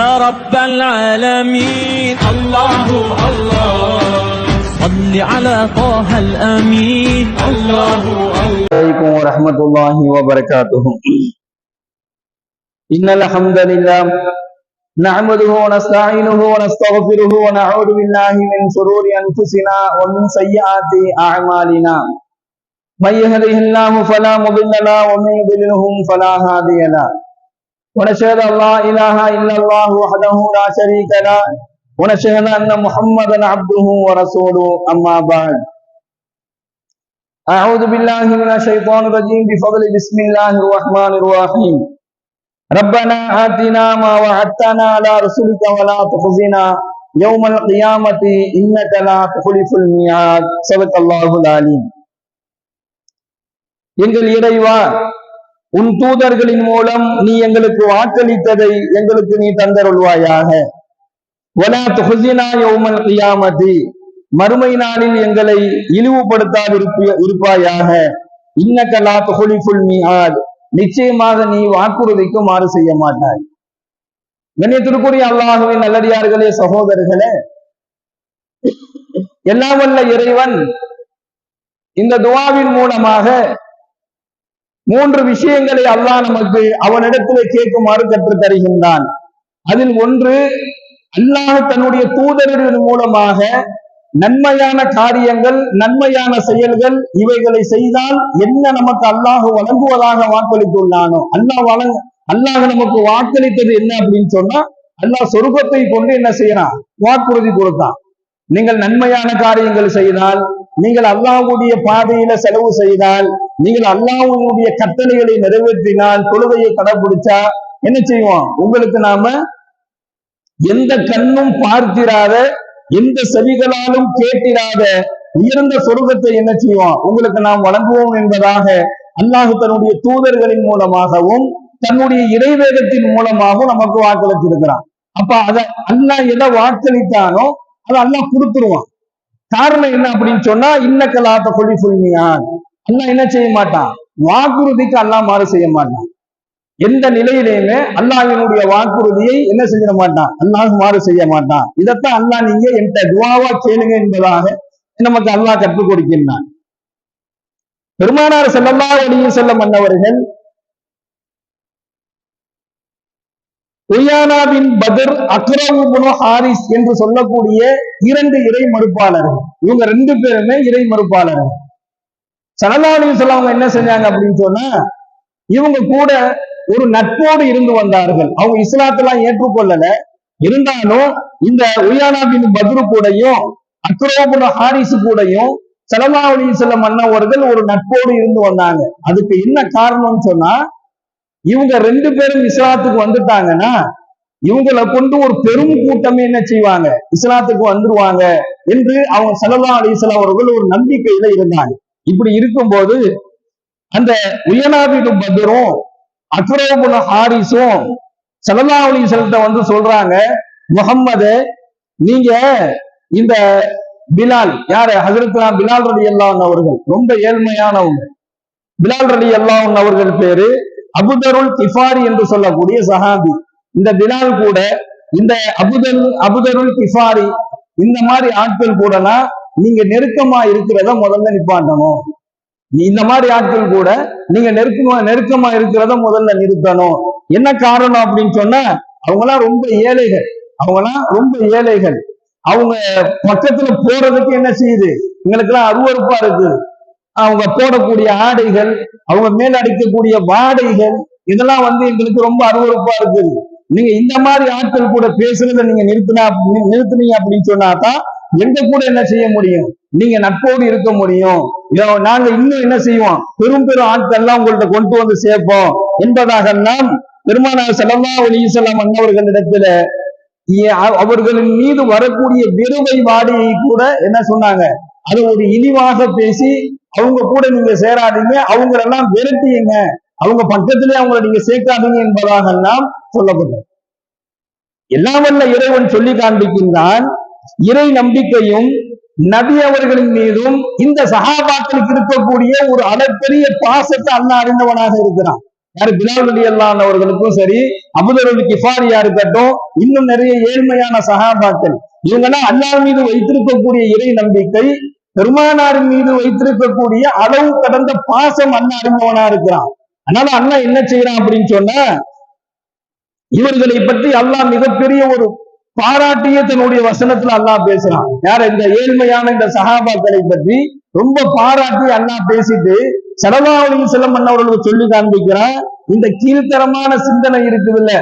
يا رب العالمين. الله الله. صل على طه الأمين. الله الله. عليكم ورحمة الله وبركاته. إن الحمد لله نعمده ونستعينه ونستغفره ونعوذ بالله من شرور أنفسنا ومن سيئات أعمالنا. من يهده الله فلا مضل له ومن يضللهم فلا هادي له. ونشهد أن لا إله إلا الله وحده لا شريك له. ونشهد أن محمدا عبده ورسوله. أما بعد. أعوذ بالله من الشيطان الرجيم. بفضل بسم الله الرحمن الرحيم. ربنا آتنا ما وعدتنا على رسلك ولا تخزنا يوم القيامة. إنك لا تخلف الميعاد. صدق الله العليم. எங்கள் இறைவா உன் தூதர்களின் மூலம் நீ எங்களுக்கு வாக்களித்ததை எங்களுக்கு நீ தந்தருள்வாயாக. மறுமை நாளில் எங்களை இழிவுபடுத்தாது இருப்பாயாக. இன்னக்கலா துஹலிஃபுல் மிஹாத் நிச்சயமாக நீ வாக்குறுதிக்கு மாறு செய்ய மாட்டாய். கண்ணியத்திற்குரிய அல்லாஹுவின் நல்லடியார்களே சகோதரர்களே. எல்லாம் வல்ல இறைவன் இந்த துவாவின் மூலமாக மூன்று விஷயங்களை அல்லாஹ் நமக்கு அவனிடத்தில் கேட்குமாறு கற்று தருகின்றான் அதில் ஒன்று அல்லாஹ் தன்னுடைய தூதரின் மூலமாக நன்மையான காரியங்கள் நன்மையான செயல்கள் இவைகளை செய்தால் என்ன நமக்கு அல்லாஹ் வழங்குவதாக வாக்களித்துள்ளானோ அல்லாஹ் வழங்க அல்லாஹ் நமக்கு வாக்களித்தது என்ன அப்படின்னு சொன்னா அல்லாஹ் சொருக்கத்தை கொண்டு என்ன செய்யறான்? வாக்குறுதி கொடுத்தான். நீங்கள் நன்மையான காரியங்கள் செய்தால் நீங்கள் அல்லாஹ்வுடைய பாதையில செலவு செய்தால் நீங்கள் அல்லாஹுடைய கட்டளைகளை நிறைவேற்றினால் தொழுகையை கடைபிடிச்சா என்ன செய்வோம்? உங்களுக்கு நாம எந்த கண்ணும் பார்த்திராத எந்த செவிகளாலும் கேட்டிராத உயர்ந்த சொருகத்தை என்ன செய்வோம்? உங்களுக்கு நாம் வழங்குவோம் என்பதாக அல்லாஹு தன்னுடைய தூதர்களின் மூலமாகவும் தன்னுடைய இடைவேதத்தின் மூலமாகவும் நமக்கு வாக்களித்திருக்கிறான். அப்ப அத அல்லாஹ் எதை வாக்களித்தானோ அது அல்லாஹ் கொடுத்துருவான். காரணம் என்ன அப்படின்னு சொன்னா இன்னக்கலாத்த கொடி சொல்மியான் அல்லாஹ் என்ன செய்ய மாட்டான்? வாக்குறுதிக்கு அல்லாஹ் மாறு செய்ய மாட்டான். எந்த நிலையிலையுமே அல்லாஹினுடைய வாக்குறுதியை என்ன செஞ்சிட மாட்டான்? அல்லாஹ் மாறு செய்ய மாட்டான். இதைத்தான் அல்லாஹ் நீங்க என்கிட்ட துவாவா கேளுங்க என்பதாக நமக்கு அல்லாஹ் கற்றுக் கொடுக்கின்றான். பெருமானார் செல்லல்லா அடியும் செல்ல மன்னவர்கள் உயானாவின் பதர் அக்ரவுபுனு ஹாரிஸ் என்று சொல்லக்கூடிய இரண்டு இறை மறுப்பாளர்கள். இவங்க ரெண்டு பேருமே இறை மறுப்பாளர்கள். சலல்லாலையும் அவங்க என்ன செஞ்சாங்க அப்படின்னு சொன்னா இவங்க கூட ஒரு நட்போடு இருந்து வந்தார்கள். அவங்க இஸ்லாத்தெல்லாம் ஏற்றுக்கொள்ளல. இருந்தாலும் இந்த உயானாபின் பத்ரு கூடையும் அக்ரோபுன ஹாரிசு கூடையும் சலமாவளி செல்ல மன்னவர்கள் ஒரு நட்போடு இருந்து வந்தாங்க. அதுக்கு என்ன காரணம்னு சொன்னா இவங்க ரெண்டு பேரும் இஸ்லாத்துக்கு வந்துட்டாங்கன்னா இவங்களை கொண்டு ஒரு பெரும் கூட்டமே என்ன செய்வாங்க? இஸ்லாத்துக்கு வந்துருவாங்க என்று அவங்க சலல்லா அலிஸ்லாம் அவர்கள் ஒரு நம்பிக்கையில இருந்தாங்க. இப்படி இருக்கும்போது அந்த உயனாபிடு பத்ரும் அக்ரோபுல ஹாரிஸும் சலல்லா அலிஸ்லத்தை வந்து சொல்றாங்க முகம்மது நீங்க இந்த பிலால் யாரு? ஹசரத்லா பிலால் ரடி அல்லாஹ் அவர்கள். ரொம்ப ஏழ்மையானவங்க. பிலால் ரடி அல்லாஹ் அவர்கள் பேரு அபுதருல் கிஃபாரி என்று சொல்லக்கூடிய சஹாபி. இந்த பிலால் கூட இந்த அபுதல் அபுதருல் கிஃபாரி இந்த மாதிரி ஆட்கள் கூடனா நீங்க நெருக்கமா இருக்கிறத முதல்ல நிப்பாட்டணும். நீ இந்த மாதிரி ஆட்கள் கூட நீங்க நெருக்கமா நெருக்கமா இருக்கிறத முதல்ல நிறுத்தணும். என்ன காரணம் அப்படின்னு சொன்னா அவங்கெல்லாம் ரொம்ப ஏழைகள். அவங்கெல்லாம் ரொம்ப ஏழைகள். அவங்க பக்கத்துல போறதுக்கு என்ன செய்யுது? எங்களுக்கு எல்லாம் அருவறுப்பா இருக்கு அவங்க போடக்கூடிய ஆடைகள் அவங்க மேலடிக்கக்கூடிய வாடைகள் இதெல்லாம் வந்து எங்களுக்கு ரொம்ப அருவறுப்பா இருக்குது. நீங்க இந்த மாதிரி ஆட்கள் கூட பேசுறத நீங்க நிறுத்தினா நிறுத்தினீங்க அப்படின்னு சொன்னாதான் எங்க கூட என்ன செய்ய முடியும்? நீங்க நட்போடு இருக்க முடியும். நாங்க இன்னும் என்ன செய்வோம்? பெரும் பெரும் ஆட்கள் எல்லாம் உங்கள்ட்ட கொண்டு வந்து சேர்ப்போம். என்பதாக எல்லாம் பெருமானார் செல்லல்லா ஒலிசல்லாம் அண்ணவர்களிடத்துல அவர்களின் மீது வரக்கூடிய வெறுமை வாடியை கூட என்ன சொன்னாங்க? அது ஒரு இழிவாக பேசி அவங்க கூட நீங்க சேராதீங்க அவங்களெல்லாம் விரட்டியுங்க அவங்க பக்கத்திலே அவங்கள நீங்க சேர்க்காதீங்க என்பதாக எல்லாம் சொல்லப்படும் எல்லாம் வல்ல இறைவன் சொல்லி காண்பிக்கின்றான். இறை நம்பிக்கையும் நபி அவர்களின் மீதும் இந்த சகாபாக்களுக்கு இருக்கக்கூடிய ஒரு அளப்பெரிய பாசத்தை அல்ல அறிந்தவனாக இருக்கிறான். யாரு பிலால் அலி அவர்களுக்கும் சரி அபுதருள் கிஃபாரியா இருக்கட்டும் இன்னும் நிறைய ஏழ்மையான சகாபாக்கள் இவங்கெல்லாம் அல்லாஹ் மீது வைத்திருக்கக்கூடிய இறை நம்பிக்கை பெருமானாரின் மீது வைத்திருக்கக்கூடிய அளவு கடந்த பாசம் அண்ணா அறிமுகனா இருக்கிறான். அதனால அண்ணா என்ன செய்யறான் அப்படின்னு சொன்ன இவர்களை பற்றி அல்லாஹ் மிகப்பெரிய ஒரு பாராட்டிய தன்னுடைய வசனத்துல அல்லாஹ் பேசுறான். யார் இந்த ஏழ்மையான இந்த சகாபாக்களை பற்றி ரொம்ப பாராட்டி அண்ணா பேசிட்டு சரதாவளி செல்லம் அண்ணவர்களுக்கு சொல்லி காண்பிக்கிறான் இந்த கீழ்த்தரமான சிந்தனை இருக்குதுல்ல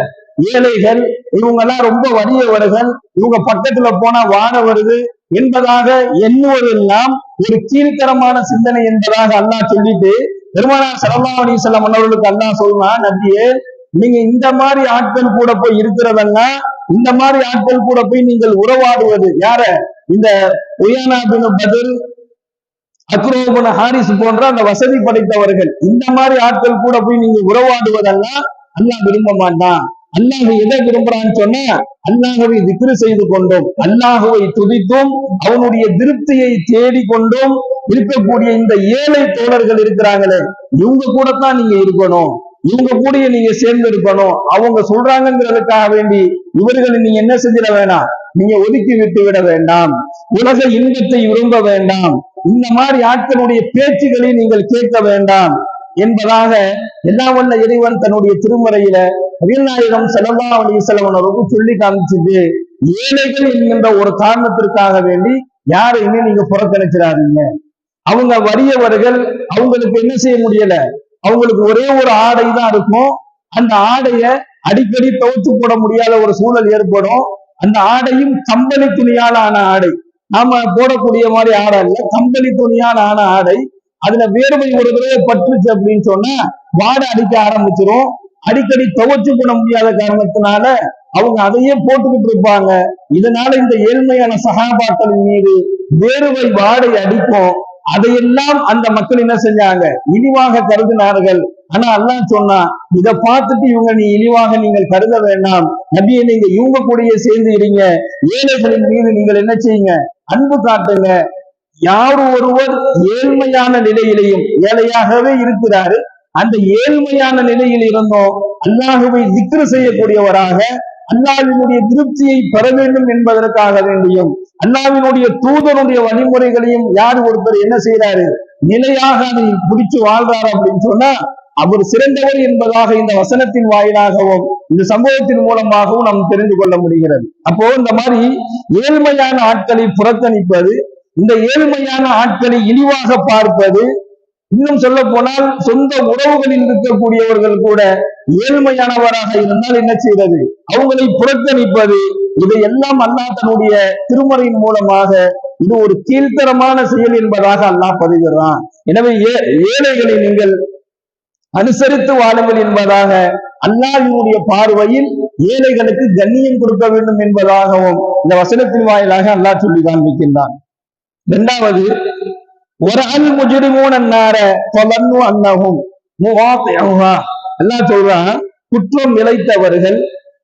ஏழைகள் இவங்க எல்லாம் ரொம்ப வறியவர்கள் இவங்க பக்கத்துல போனா வாட வருது என்பதாக எண்ணுவதெல்லாம் ஒரு கீழ்த்தரமான சிந்தனை என்பதாக அல்லாஹ் சொல்லிட்டு பெருமானார் சரமாவணி அலி செல்லம் அண்ணவர்களுக்கு அல்லாஹ் சொல்றான் நபியே நீங்க இந்த மாதிரி ஆட்கள் கூட போய் இருக்கிறதெல்லாம் இந்த மாதிரி ஆட்கள் கூட போய் நீங்கள் உறவாடுவது யார? இந்த ஒய்யானா பின் பதில் அக்ரோபன ஹாரிஸ் போன்ற அந்த வசதி படைத்தவர்கள். இந்த மாதிரி ஆட்கள் கூட போய் நீங்க உறவாடுவதெல்லாம் அல்லாஹ் விரும்ப மாட்டான். அல்லாஹ் எதை விரும்புறான்னு சொன்னா அல்லாஹவை திக்ரு செய்து கொண்டும். அல்லாஹுவை துதித்தும். அவனுடைய திருப்தியை தேடிக்கொண்டும் இருக்கக்கூடிய இந்த ஏழை தோழர்கள் இருக்கிறாங்களே இவங்க கூட தான் நீங்க இருக்கணும். இவங்க கூட நீங்க சேர்ந்து இருக்கணும் அவங்க சொல்றாங்கிறதுக்காக வேண்டி இவர்களை நீங்க என்ன செஞ்சிட வேணாம்? நீங்க ஒதுக்கி விட்டு விட வேண்டாம். உலக இன்பத்தை விரும்ப வேண்டாம். இந்த மாதிரி ஆட்களுடைய பேச்சுகளை நீங்கள் கேட்க வேண்டாம். என்பதாக எல்லாம் வல்ல இறைவன் தன்னுடைய திருமறையில அபிநாயகம் செலவா அலி செலவனருக்கு சொல்லி காமிச்சது ஏழைகள் என்கின்ற ஒரு காரணத்திற்காக வேண்டி யாரையுமே நீங்க புறக்கணிச்சிடாதீங்க. அவங்க வறியவர்கள் அவங்களுக்கு என்ன செய்ய முடியல? அவங்களுக்கு ஒரே ஒரு ஆடை தான் இருக்கும். அந்த ஆடைய அடிக்கடி துவைச்சு போட முடியாத ஒரு சூழல் ஏற்படும். அந்த ஆடையும் கம்பளி துணியால் ஆன ஆடை. நாம போடக்கூடிய மாதிரி ஆடை இல்ல கம்பளி துணியால் ஆன ஆடை. அதுல வேர்வை ஒரு தடவை பற்றுச்சு அப்படின்னு சொன்னா வாடை அடிக்க ஆரம்பிச்சிரும். அடிக்கடி துவைச்சு போட முடியாத காரணத்தினால அவங்க அதையே போட்டுக்கிட்டு இருப்பாங்க. இதனால இந்த ஏழ்மையான சகாபாக்களின் மீது வேறுவை வாடை அடிக்கும் அதையெல்லாம் அந்த மக்கள் என்ன செஞ்சாங்க? இழிவாக கருதினார்கள். ஆனா அல்லா சொன்னா இதை பார்த்துட்டு இவங்க நீ இழிவாக நீங்கள் கருத வேண்டாம். நபியை நீங்க இவங்க கூடயே சேர்ந்து இருங்க. ஏழைகளின் மீது நீங்கள் என்ன செய்யுங்க? அன்பு காட்டுங்க. யார் ஒருவர் ஏழ்மையான நிலையிலையும் ஏழையாகவே இருக்கிறாரு. அந்த ஏழ்மையான நிலையில் இருந்தோம். அல்லாஹுவை திக்ரு செய்யக்கூடியவராக அல்லாவினுடைய திருப்தியை பெற வேண்டும் என்பதற்காக வேண்டியும் அல்லாவினுடைய தூதனுடைய வழிமுறைகளையும் யார் ஒருத்தர் என்ன செய்யறாரு நிலையாக அதை பிடிச்சு வாழ்றாரு அப்படின்னு சொன்னா அவர் சிறந்தவர் என்பதாக இந்த வசனத்தின் வாயிலாகவும் இந்த சம்பவத்தின் மூலமாகவும் நாம் தெரிந்து கொள்ள முடிகிறது. அப்போ இந்த மாதிரி ஏழ்மையான ஆட்களை புறக்கணிப்பது இந்த ஏழ்மையான ஆட்களை இழிவாக பார்ப்பது இன்னும் சொல்ல போனால் சொந்த உறவுகளில் இருக்கக்கூடியவர்கள் கூட ஏழ்மையானவராக இருந்தால் என்ன செய்வது? அவங்களை புறக்கணிப்பது. இதையெல்லாம் அல்லாஹ் தன்னுடைய திருமறையின் மூலமாக இது ஒரு கீழ்த்தரமான செயல் என்பதாக அல்லாஹ் பதிகிறான் எனவே ஏ- ஏழைகளை நீங்கள் அனுசரித்து வாழுங்கள் என்பதாக அல்லாஹினுடைய பார்வையில் ஏழைகளுக்கு கண்ணியம் கொடுக்க வேண்டும் என்பதாகவும் இந்த வசனத்தின் வாயிலாக அல்லாஹ் சொல்லி காண்பிக்கின்றான். இரண்டாவது ஒரு அல் முஜிரிமூன் அன்னார தொலன்னு அன்னகும் எல்லாம் சொல்றான் குற்றம் இழைத்தவர்கள்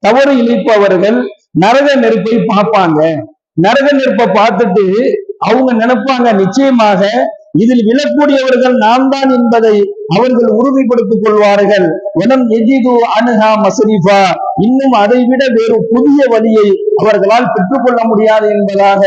தவறு இழிப்பவர்கள் நரக நெருப்பை பார்ப்பாங்க. நரக நெருப்பை பார்த்துட்டு அவங்க நினைப்பாங்க நிச்சயமாக இதில் விழக்கூடியவர்கள் நாம் தான் என்பதை அவர்கள் உறுதிப்படுத்திக் கொள்வார்கள். எனம் எஜிது அனுகா மசரிஃபா. இன்னும் அதை விட வேறு புதிய வழியை அவர்களால் பெற்றுக்கொள்ள முடியாது என்பதாக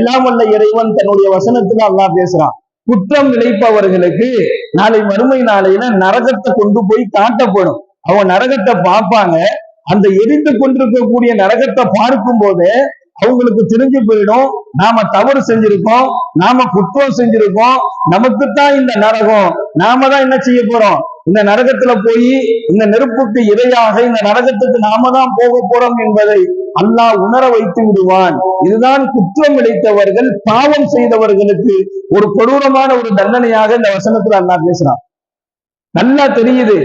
எல்லாம் வல்ல இறைவன் தன்னுடைய வசனத்தில் அல்லாஹ் பேசுறான். குற்றம் இழைப்பவர்களுக்கு நாளை மறுமை நாளையில நரகத்தை கொண்டு போய் காட்டப்படும். அவங்க நரகத்தை பார்ப்பாங்க. அந்த எரிந்து கொண்டிருக்கக்கூடிய நரகத்தை பார்க்கும் போது அவங்களுக்கு தெரிஞ்சு போயிடும். நாம தவறு செஞ்சிருக்கோம். நாம குற்றம் செஞ்சிருக்கோம். நமக்குத்தான் இந்த நரகம். நாம தான் என்ன செய்ய போறோம்? இந்த நரகத்துல போய் இந்த நெருப்புக்கு இரையாக இந்த நரகத்துக்கு நாம தான் போக போறோம் என்பதை அல்லாஹ் உணர வைத்து விடுவான். இதுதான் குற்றம் இழைத்தவர்கள் பாவம் செய்தவர்களுக்கு ஒரு கொடூரமான ஒரு தண்டனையாக இந்த வசனத்துல அல்லாஹ் பேசுறான். நல்லா தெரியுது.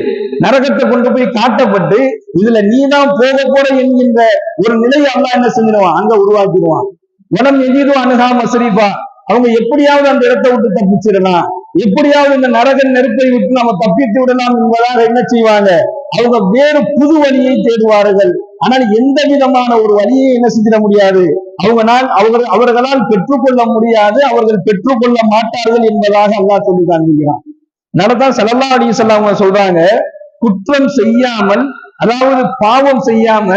நரகத்தை கொண்டு போய் காட்டப்பட்டு இதுல நீதான் போக போற என்கின்ற ஒரு நிலையை அல்லாஹ் என்ன செஞ்சிருவான்? அங்க உருவாக்கிடுவான். உடம் எதிரும் அணுகா மசரிஃபா. அவங்க எப்படியாவது அந்த இடத்தை விட்டு தப்பிச்சிடலாம். எப்படியாவது இந்த நரக நெருப்பை விட்டு நம்ம தப்பித்து விடலாம் என்பதாக என்ன செய்வாங்க? அவங்க வேறு புது வழியை தேடுவார்கள். ஆனால் எந்த விதமான ஒரு வழியை என்ன செஞ்சிட முடியாது? அவங்களால் அவர்கள் அவர்களால் பெற்றுக்கொள்ள முடியாது அவர்கள் பெற்றுக்கொள்ள மாட்டார்கள் என்பதாக அல்லாஹ் சொல்லி காண்பிக்கிறான். நடதான் செலவா அடி அவங்க சொல்றாங்க குற்றம் செய்யாமல் அதாவது பாவம் செய்யாம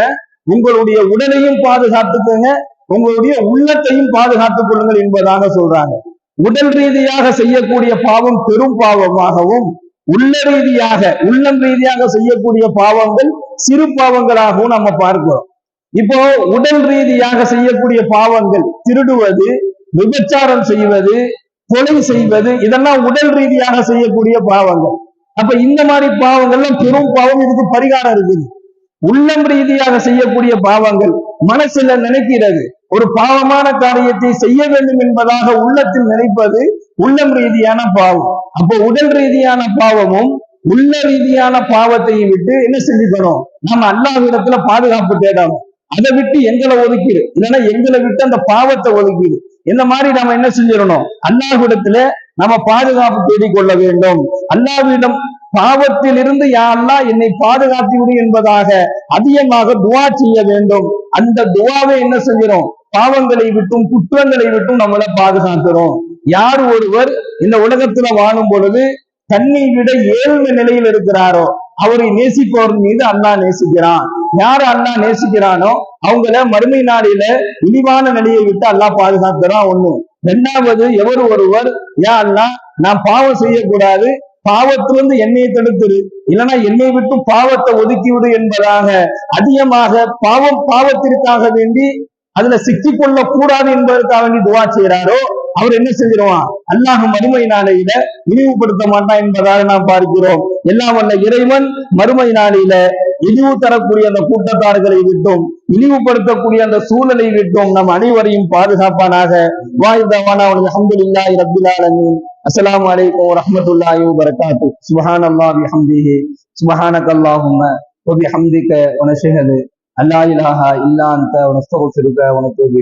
உங்களுடைய உடலையும் பாதுகாத்துக்கோங்க உங்களுடைய உள்ளத்தையும் பாதுகாத்துக் கொள்ளுங்கள் என்பதாக சொல்றாங்க. உடல் ரீதியாக செய்யக்கூடிய பாவம் பெரும் பாவமாகவும் உள்ள ரீதியாக உள்ளம் ரீதியாக செய்யக்கூடிய பாவங்கள் சிறு பாவங்களாகவும் நம்ம பார்க்கிறோம். இப்போ உடல் ரீதியாக செய்யக்கூடிய பாவங்கள் திருடுவது விபச்சாரம் செய்வது கொலை செய்வது இதெல்லாம் உடல் ரீதியாக செய்யக்கூடிய பாவங்கள். அப்ப இந்த மாதிரி பாவங்கள்லாம் பெரும் பாவம் இதுக்கு பரிகாரம் இருக்குது. உள்ளம் ரீதியாக செய்யக்கூடிய பாவங்கள் மனசுல நினைக்கிறது. ஒரு பாவமான காரியத்தை செய்ய வேண்டும் என்பதாக உள்ளத்தில் நினைப்பது உள்ளம் ரீதியான பாவம். அப்போ உடல் ரீதியான பாவமும் உள்ள ரீதியான பாவத்தையும் விட்டு என்ன செஞ்சுக்கணும் நம்ம அல்லாவிடத்துல பாதுகாப்பு தேடணும். அதை விட்டு எங்களை ஒதுக்கிடு. இல்லைன்னா எங்களை விட்டு அந்த பாவத்தை ஒதுக்கிடு. இந்த மாதிரி நம்ம என்ன செஞ்சிடணும்? அல்லாஹ்விடத்துல நம்ம பாதுகாப்பு தேடிக்கொள்ள வேண்டும். அல்லாஹ்விடம் பாவத்திலிருந்து யா அல்லாஹ் என்னை பாதுகாத்து விடு என்பதாக அதிகமாக துவா செய்ய வேண்டும். அந்த துவாவை என்ன செஞ்சிடும் பாவங்களை விட்டும் குற்றங்களை விட்டும் நம்மளை பாதுகாக்கிறோம். யார் ஒருவர் இந்த உலகத்துல வாழும் பொழுது தன்னை விட ஏழ்மை நிலையில் இருக்கிறாரோ அவரை நேசிப்பவர் மீது அண்ணா நேசிக்கிறான். யார் அண்ணா நேசிக்கிறானோ அவங்கள மறுமை நாளில இழிவான நிலையை விட்டு அல்லா பாதுகாக்கிறான். ஒண்ணு. ரெண்டாவது எவர் ஒருவர் யா அண்ணா நான் பாவம் செய்யக்கூடாது பாவத்திலிருந்து என்னை தடுத்துரு. இல்லைன்னா என்னை விட்டு பாவத்தை ஒதுக்கிவிடு என்பதாக அதிகமாக பாவம் பாவத்திற்காக வேண்டி அதுல சிக்கிக்கொள்ள கூடாது என்பதற்காக வேண்டி துவா செய்கிறாரோ அவர் என்ன செஞ்சிருவான்? அல்லாஹ் மறுமை நாளையில இழிவுபடுத்த மாட்டான் என்பதாக நாம் பார்க்கிறோம். எல்லாம் வல்ல இறைவன் மறுமை நாளையில இழிவு தரக்கூடிய அந்த கூட்டத்தார்களை விட்டும் இழிவுபடுத்தக்கூடிய அந்த சூழலை விட்டும் நம் அனைவரையும் பாதுகாப்பானாக. வாய்தவானா அல்ஹம்துலில்லாஹி ரப்பில் ஆலமீன். அஸ்லாம் வலைக்கம் வரஹ்மத்துல்லாஹி வரகாத்து சுபஹான் அல்லாஹ் பிஹம்திஹி சுப்ஹானக அல்லாஹும்ம வபிஹம்திக வனஷ்ஹது அல்லா இலாஹா இல்லா உனக்கு வனஸ்தக்ஃபிருக வனதூபு